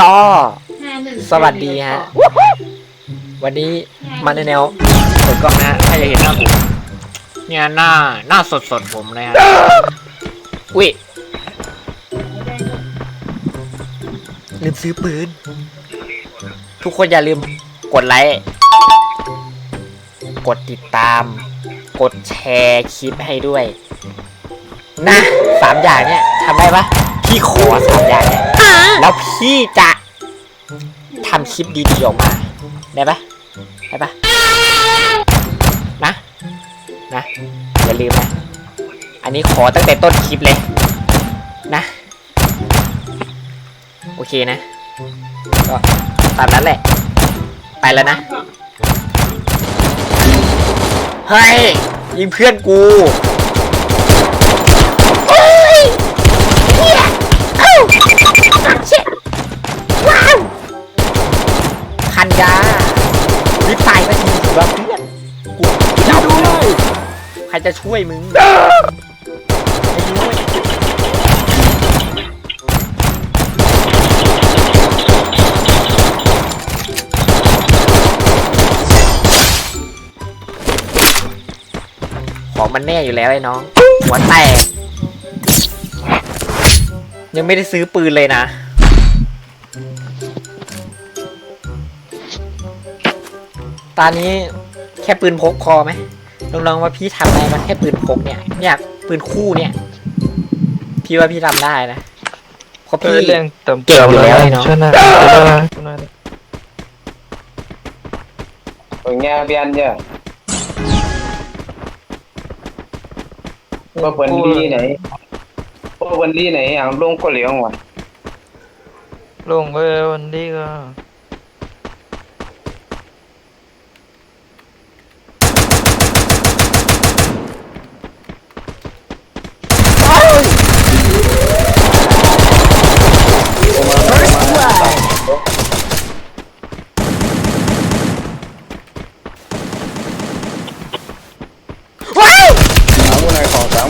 ก็สวัสดีฮะ วันนี้มาในแนวเปิดกล้องนะฮะถ้าอยากเห็นหน้าผมเนี่ยหน้าหน้าสดสดผมเลยฮะอุ้ยลืมซื้อปืน ทุกคนอย่าลืมกดไลค์กดติดตาม กดแชร์คลิปให้ด้วย นะสามอย่างเนี่ยทำได้ปะ พี่ขอสามอย่างเนี่ยแล้วพี่จะทำคลิปดีๆออกมา ได้ปะได้ปะนะ นะ อย่าลืมนะ อันนี้ขอตั้งแต่ต้นคลิปเลย นะ โอเคนะ ก็ตามนั้นแหละ ไปแล้วนะ เฮ้ยยิงเพื่อนกู กูจะเอาด้วยใครจะช่วยมึงไม่รู้ของมันแน่อยู่แล้วไอ้น้อง หัวแตก ยังไม่ได้ซื้อปืนเลยนะตอนนี้แค่ปืนพกพอไหมน้องๆว่าพี่ทำได้ไหมแค่ปืนพกเนี่ยเนี่ยปืนคู่เนี่ย พี่ว่าพี่ทำได้นะเพราะพี่เรื่องต่ำเก่งอยู่แล้วไอ้น้องชนะชนะชนะ Ở nhà bên chưa? Có vấn đi này. Có vấn đi này hàng luôn có liệu không ạ? ลงไปวันนี้ก็ว้าว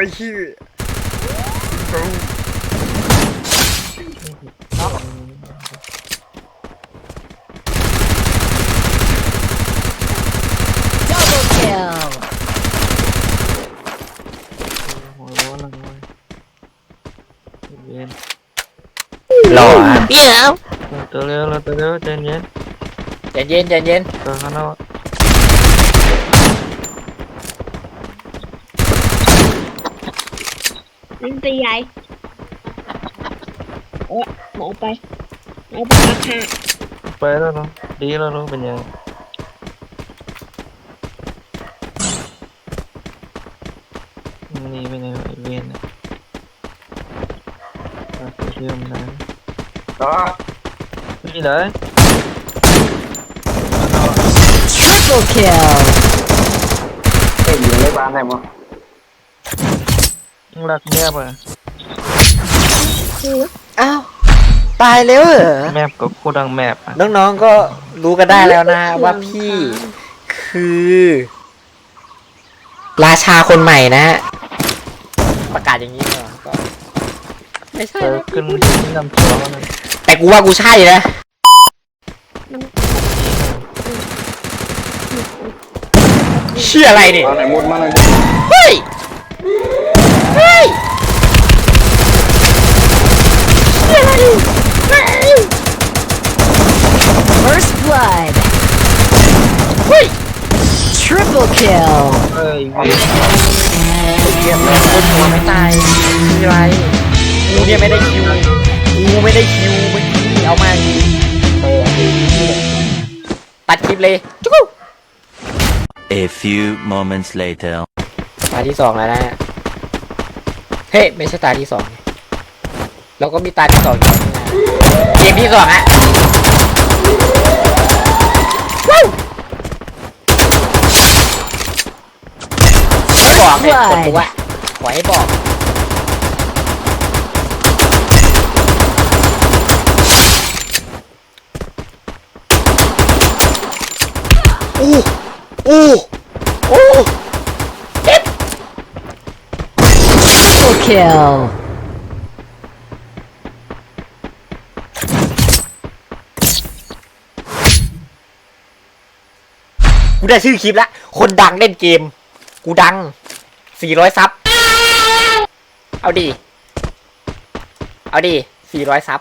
ดเล่นหนิที่หนึ่งเนี่ยโอ้ที่หนึ่งกี่ดาวอุ้ยเฮ้ยเฮ้ยเฮียหัวร้อนแล้วเว้ยเย็นหล่อฮะตัวเร็วแล้วตัวเร็วใจเย็นใจเย็นใจเย็นตัวข้างนอก มันไปใหญ่โอ้หมอไปเอไปราคาไปแล้วเนาะดีแล้วเนาะเป็นยังนี่เป็นยังไงเวนนะเชื่อมนะ Đó. นี่เลย Cái gì lấy bán này mà. รักแมบอะอ้าว ตายแล้วเหรอ แมบกับคู่ดังแมบอะน้องๆ ก็รู้กันได้แล้วนะว่าพี่คือ ราชาคนใหม่นะ ประกาศอย่างนี้เหรอก็ไม่ใช่เออนะขึ้นขึ้นนำตัวแล้วนะแต่กูว่ากูใช่นะเชื่ออะไรเนี่ย Bán này một mắt này. เฮ้ยเฮ้ยเชื่ออะไรดิเฮ้ย First blood. เฮ้ย Triple kill. เอ้ยเวียนเรียบร้อยคนหัวไม่ตายคืออะไรกูเนี่ยไม่ได้คิวกูไม่ได้คิวเมื่อกี้เอามาอยู่ตัดคลิปเลยจุ๊ก A few moments later. ตาที่สองแล้วนะ เฮ้ยไม่ใช่ตาที่สองเราก็มีตาที่สองอยู่เกมที่สองอะบอกเลยคนดูว่าขอให้บอกอู้อู้อู้เจ็บ Triple kill. กูได้ชื่อคลิปละคนดังเล่นเกมกูดัง400ซับเอาดีเอาดี400 ซับ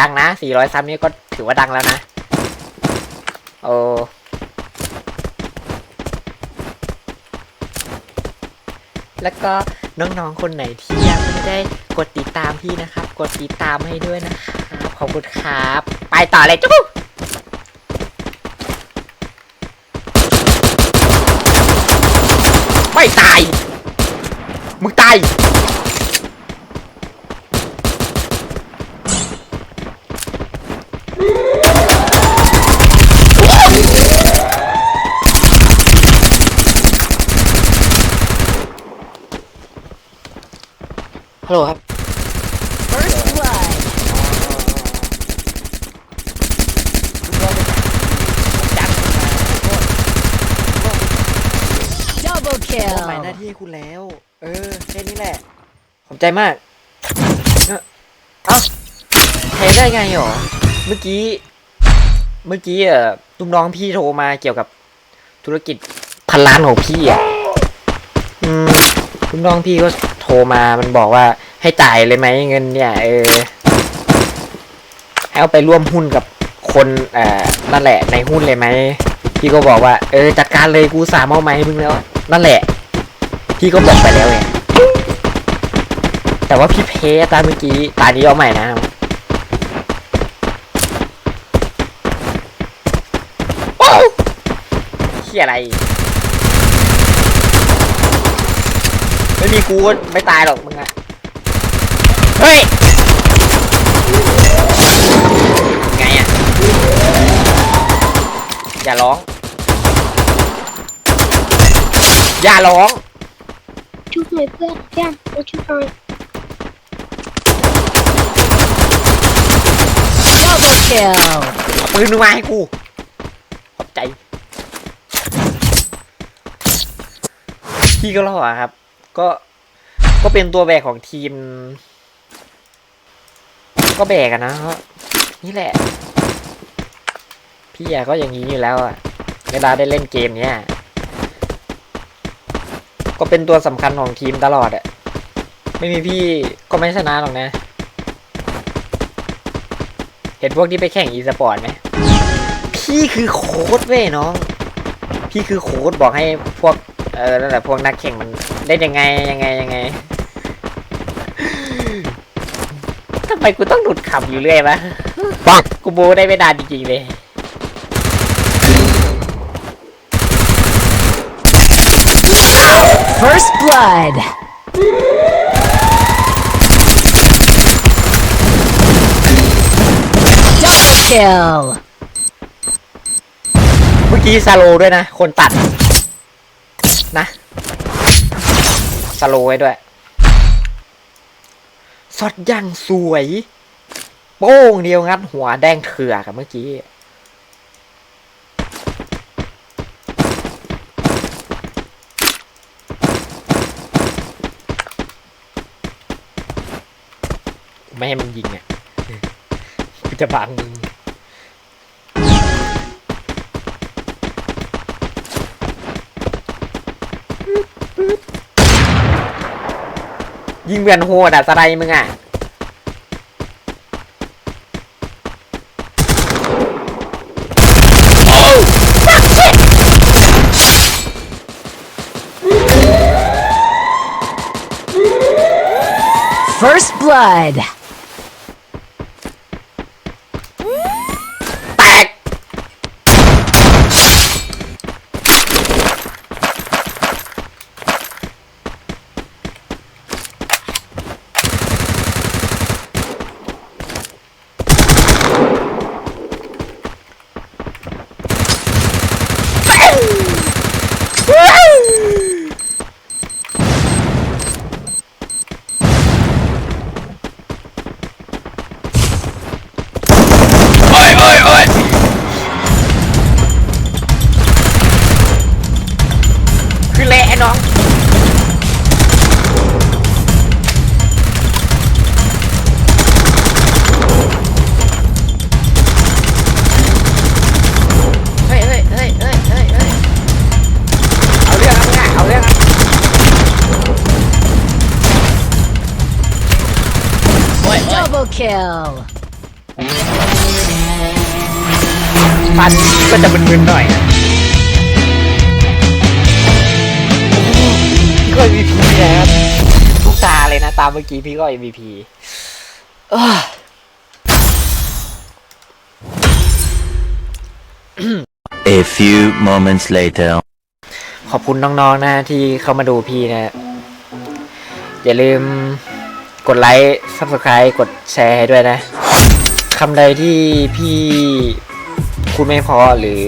ดังนะ 400 ซับนี่ก็ถือว่าดังแล้วนะ โอ้แล้วก็ น้องๆคนไหนที่ยังไม่ได้กดติดตามพี่นะครับ กดติดตามให้ด้วยนะครับขอบคุณครับ ไปต่อเลยจุ๊บไม่ตาย มึงตาย ฮัลโหลครับ First blood. Double มอบหมายหน้า kill. ที่ให้คุณแล้ว เออแค่นี้แหละ ขอบใจมาก เอ้าเอ้าแพ้ได้ไงหรอ เมื่อกี้ เมื่อกี้เอ่อลูกน้องพี่โทรมาเกี่ยวกับธุรกิจพันล้านของพี่อะ อืมลูกน้องพี่ก็ โทรมามันบอกว่าให้จ่ายเลยไหมเงินเนี่ยเออให้เอาไปร่วมหุ้นกับคนเอ่อนั่นแหละในหุ้นเลยไหมพี่ก็บอกว่า เออจัดการเลยกูสามเอาไหมาให้มึงแล้ว นั่นแหละ พี่ก็บอกไปแล้วไงแต่ว่าพี่เพตาเมื่อกี้ตานี้เอาใหม่นะโอ้เฮียอะไร ไม่มีกูก็ไม่ตายหรอกมึงอะเฮ้ยไงอะอย่าร้อง อย่าร้องชุบหน่อยเพื่อนเพื่อนมาชุบหน่อย Double kill. เอาปืนมึงมาให้กูขอบใจ พี่ก็รอดอะครับ ก็ก็เป็นตัวแบกของทีม ก็แบกอะนะเพราะนี่แหละ พี่อะก็อย่างนี้อยู่แล้วอะเวลาได้เล่นเกมเนี้ยก็เป็นตัวสำคัญของทีมตลอดอะไม่มีพี่ก็ไม่ชนะหรอกนะ เห็นพวกที่ไปแข่งอีสปอร์ตไหมพี่คือโค้ดเว้ยน้อง พี่คือโค้ดบอกให้พวก เออนั่นแหละพวกนักแข่งมันได้ยังไงยังไงยังไงทำไมกูต้องหลุดขำอยู่เรื่อยวะปักกูโบได้ไม่นานจริงๆเลย First blood. Double kill. เมื่อกี้ซาโลด้วยนะ คนตัด นะซาโลไว้ด้วยสดอยังสวย โป้งเดียวงัดหัวแดงเถื่อกับเมื่อกี้ ไม่ให้มันยิงอะกูจะบังมึง ยิงเวียนโหดอะสไลด์มึงอะ First blood. Ah! Kill. ฟันก็จะมึนๆหน่อยนะพี่ก็ MVP นะครับทุกตาเลยนะ ตามเมื่อกี้พี่ก็ MVP เอ้อ A few moments later. ขอบคุณน้องๆนะที่เข้ามาดูพี่นะ อย่าลืม กดไลค์ subscribe กดแชร์ให้ด้วยนะคำใดที่พี่พูดไม่พอหรือ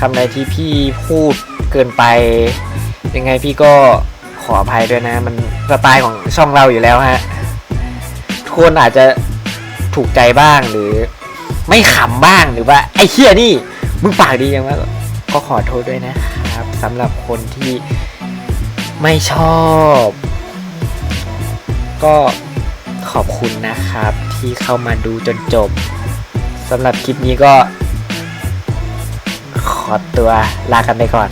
คำใดที่พี่พูดเกินไป ยังไงพี่ก็ขออภัยด้วยนะ มันสไตล์ของช่องเราอยู่แล้วฮะทุกคนอาจจะถูกใจบ้างหรือ ไม่ขำบ้างหรือว่า ไอ้เฮียนี่ มึงปากดียังวะก็ขอโทษด้วยนะครับสำหรับคนที่ไม่ชอบ ก็ขอบคุณนะครับที่เข้ามาดูจนจบสำหรับคลิปนี้ก็ ขอตัวลากันไปก่อน